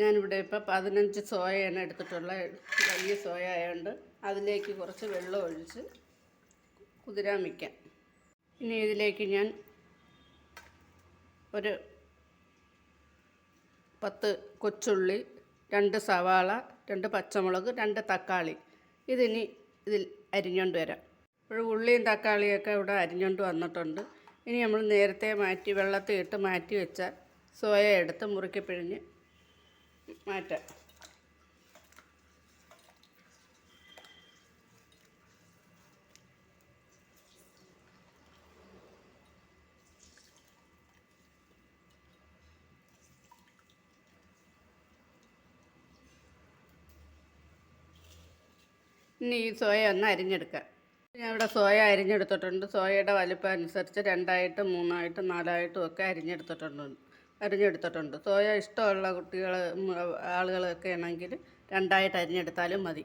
ഞാനിവിടെ ഇപ്പോൾ പതിനഞ്ച് സോയയാണ് എടുത്തിട്ടുള്ള വലിയ സോയ ആയതുകൊണ്ട് അതിലേക്ക് കുറച്ച് വെള്ളം ഒഴിച്ച് കുതിരാൻ വയ്ക്കാം ഇനി ഇതിലേക്ക് ഞാൻ ഒരു പത്ത് കൊച്ചുള്ളി രണ്ട് സവാള രണ്ട് പച്ചമുളക് രണ്ട് തക്കാളി. ഇതിനി ഇതിൽ അരിഞ്ഞുകൊണ്ട് വരാം. ഇപ്പോൾ ഉള്ളിയും തക്കാളിയൊക്കെ ഇവിടെ അരിഞ്ഞുകൊണ്ട് വന്നിട്ടുണ്ട്. ഇനി നമ്മൾ നേരത്തെ മാറ്റി വെള്ളത്തിൽ ഇട്ട് മാറ്റി വെച്ച സോയ എടുത്ത് മുറുക്കി പിഴിഞ്ഞ് മാറ്റാം. ഇനി ഈ സോയ ഒന്ന് അരിഞ്ഞെടുക്കാം. ഞാൻ ഇവിടെ സോയ അരിഞ്ഞെടുത്തിട്ടുണ്ട്. സോയയുടെ വലിപ്പം അനുസരിച്ച് രണ്ടായിട്ടും മൂന്നായിട്ടും നാലായിട്ടും ഒക്കെ അരിഞ്ഞെടുത്തിട്ടുണ്ട്. അരിഞ്ഞെടുത്തിട്ടുണ്ട്. സോയ ഇഷ്ടമുള്ള കുട്ടികൾ ആളുകളൊക്കെ ആണെങ്കിൽ രണ്ടായിട്ട് അരിഞ്ഞെടുത്താലും മതി.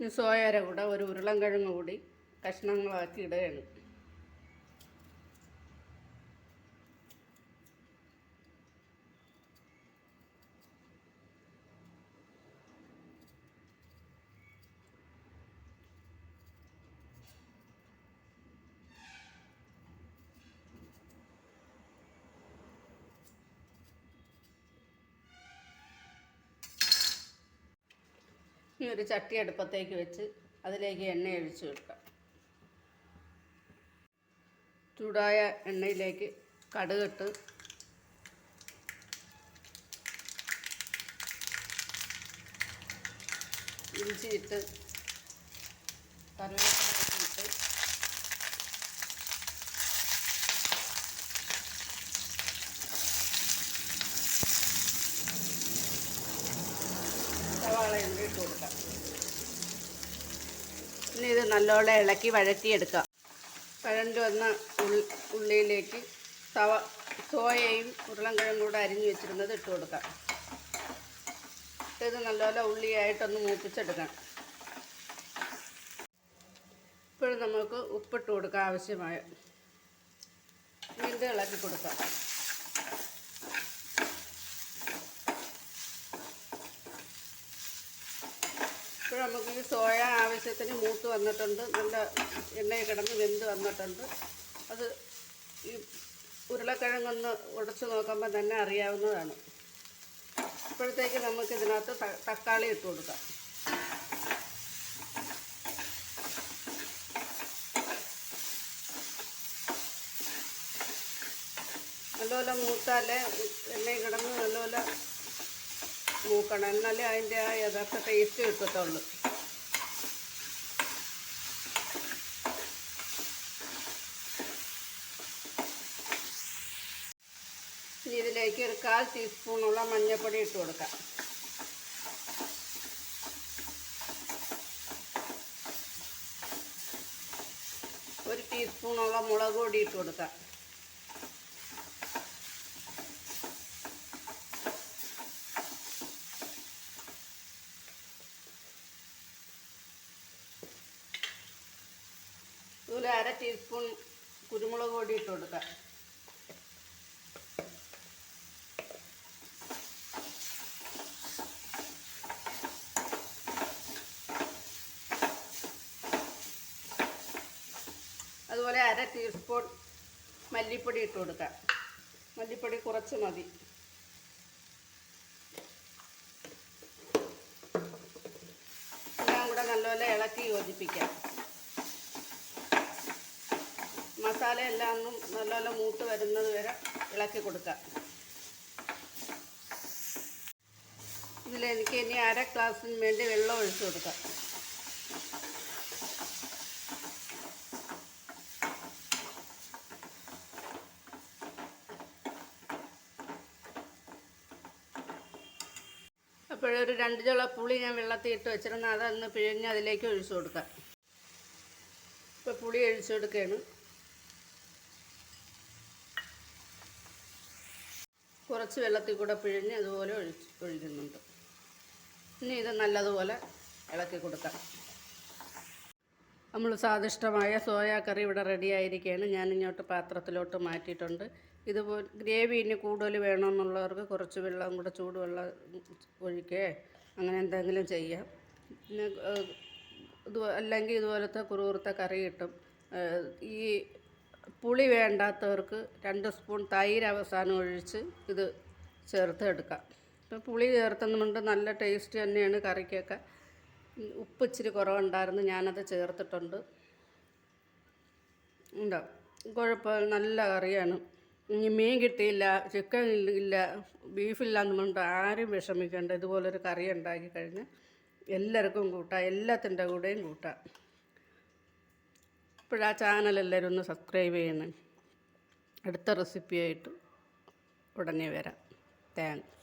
ഇനി സോയയുടെ കൂടെ ഒരു ഉരുളൻകിഴങ്ങ് കൂടി കഷ്ണങ്ങളാക്കി ഇടുകയാണ്. ഒരു ചട്ടി അടുപ്പത്തേക്ക് വെച്ച് അതിലേക്ക് എണ്ണ ഒഴിച്ചു വെക്കാം ചൂടായ എണ്ണയിലേക്ക് കടുകിട്ട് ഇഞ്ചിയിട്ട് കറിവേപ്പില ഇട്ട് സവാള ഉണ്ട് ഇട്ട് കൊടുക്കാം ഇനി ഇത് നല്ലോണം ഇളക്കി വഴറ്റിയെടുക്കാം. വഴണ്ട് വന്ന ഉള്ളി ഉള്ളിയിലേക്ക് സവ സോയയും ഉരുളൻകിഴങ്ങും കൂടെ അരിഞ്ഞു വെച്ചിരുന്നത് ഇട്ട് കൊടുക്കാം. ഇത് നല്ലപോലെ ഉള്ളിയായിട്ടൊന്ന് മൂപ്പിച്ചെടുക്കാം ഇപ്പോഴും നമുക്ക് ഉപ്പിട്ട് കൊടുക്കാം ആവശ്യമായ വീണ്ടും ഇളക്കി കൊടുക്കാം. ഇപ്പോൾ നമുക്ക് ഈ സോയ ആവശ്യത്തിന് മൂത്ത് വന്നിട്ടുണ്ട്. നല്ല എണ്ണയിൽ കിടന്ന് വെന്ത് വന്നിട്ടുണ്ട്. അത് ഈ ഉരുളക്കിഴങ്ങൊന്ന് ഉടച്ചു നോക്കുമ്പോൾ തന്നെ അറിയാവുന്നതാണ്. ഇപ്പോഴത്തേക്ക് നമുക്ക് ഇതിനകത്ത് തക്കാളി ഇട്ട് കൊടുക്കാം. നല്ലപോലെ മൂത്താലേ എണ്ണയിൽ കിടന്ന് നല്ലപോലെ മൂക്കണം എന്നാലേ അതിന്റെ ആ യഥാർത്ഥ ടേസ്റ്റ് കിട്ടത്തുള്ളൂ. ഇനി ഇതിലേക്ക് ഒരു കാൽ ടീസ്പൂണുള്ള മഞ്ഞൾപ്പൊടി ഇട്ട് കൊടുക്കാം. ഒരു ടീസ്പൂണോളം മുളക് പൊടി ഇട്ട് കൊടുക്കാം. അതുപോലെ അര ടീസ്പൂൺ കുരുമുളക് പൊടി ഇട്ട് കൊടുക്കാം. അതുപോലെ അര ടീസ്പൂൺ മല്ലിപ്പൊടി ഇട്ട് കൊടുക്കാം. മല്ലിപ്പൊടി കുറച്ച് മതി. എല്ലാം കൂടെ നല്ലപോലെ ഇളക്കി യോജിപ്പിക്കാം. മസാല എല്ലാം നല്ല നല്ല മൂത്ത് വരുന്നത് വരെ ഇളക്കി കൊടുക്കാം ഇതിലെനിക്ക് ഇനി അര ഗ്ലാസ്സിന് വേണ്ടി വെള്ളം ഒഴിച്ചു കൊടുക്കാം. അപ്പോഴൊരു രണ്ട് ചുള പുളി ഞാൻ വെള്ളത്തിൽ ഇട്ട് വെച്ചിരുന്ന. അതൊന്ന് പിഴിഞ്ഞ് അതിലേക്ക് ഒഴിച്ചു കൊടുക്കാം. ഇപ്പോൾ പുളി ഒഴിച്ചു കൊടുക്കുകയാണ്. കുറച്ച് വെള്ളത്തിൽ കൂടെ പിഴിഞ്ഞ് അതുപോലെ ഒഴിച്ച് ഒഴിക്കുന്നുണ്ട്. ഇനി ഇത് നല്ലതുപോലെ ഇളക്കി കൊടുക്കാം നമ്മൾ സ്വാദിഷ്ടമായ സോയാ കറി ഇവിടെ റെഡി ആയിരിക്കുകയാണ്. ഞാൻ ഇങ്ങോട്ട് പാത്രത്തിലോട്ട് മാറ്റിയിട്ടുണ്ട്. ഇതുപോലെ ഗ്രേവി ഇനി കൂടുതൽ വേണമെന്നുള്ളവർക്ക് കുറച്ച് വെള്ളം കൂടെ ചൂടുവെള്ളം ഒഴിക്കേ. അങ്ങനെ എന്തെങ്കിലും ചെയ്യാം. പിന്നെ ഇത് അല്ലെങ്കിൽ ഇതുപോലത്തെ കുറുകുറുത്ത കറി കിട്ടും. ഈ പുളി വേണ്ടാത്തവർക്ക് രണ്ട് സ്പൂൺ തൈര് അവസാനം ഒഴിച്ച് ഇത് ചേർത്ത് എടുക്കാം ഇപ്പം പുളി ചേർത്തുന്നുണ്ട് നല്ല ടേസ്റ്റ് തന്നെയാണ് കറിക്കൊക്കെ. ഉപ്പ് ഇച്ചിരി കുറവുണ്ടായിരുന്നു ഞാനത് ചേർത്തിട്ടുണ്ട്. ഉണ്ടോ? കുഴപ്പമില്ല നല്ല കറിയാണ്. ഇനി മീൻ കിട്ടിയില്ല ചിക്കൻ ഇല്ല ബീഫില്ല എന്ന് പറഞ്ഞിട്ട് ആരും വിഷമിക്കേണ്ട. ഇതുപോലൊരു കറി ഉണ്ടാക്കി കഴിഞ്ഞാൽ എല്ലാവർക്കും കൂട്ടാം എല്ലാത്തിന്റെ കൂടെയും കൂട്ടാം. ഇപ്പോഴാ ചാനൽ എല്ലാവരും ഒന്ന് സബ്സ്ക്രൈബ് ചെയ്യണം. അടുത്ത റെസിപ്പിയായിട്ട് ഉടനെ വരാം. താങ്ക്സ്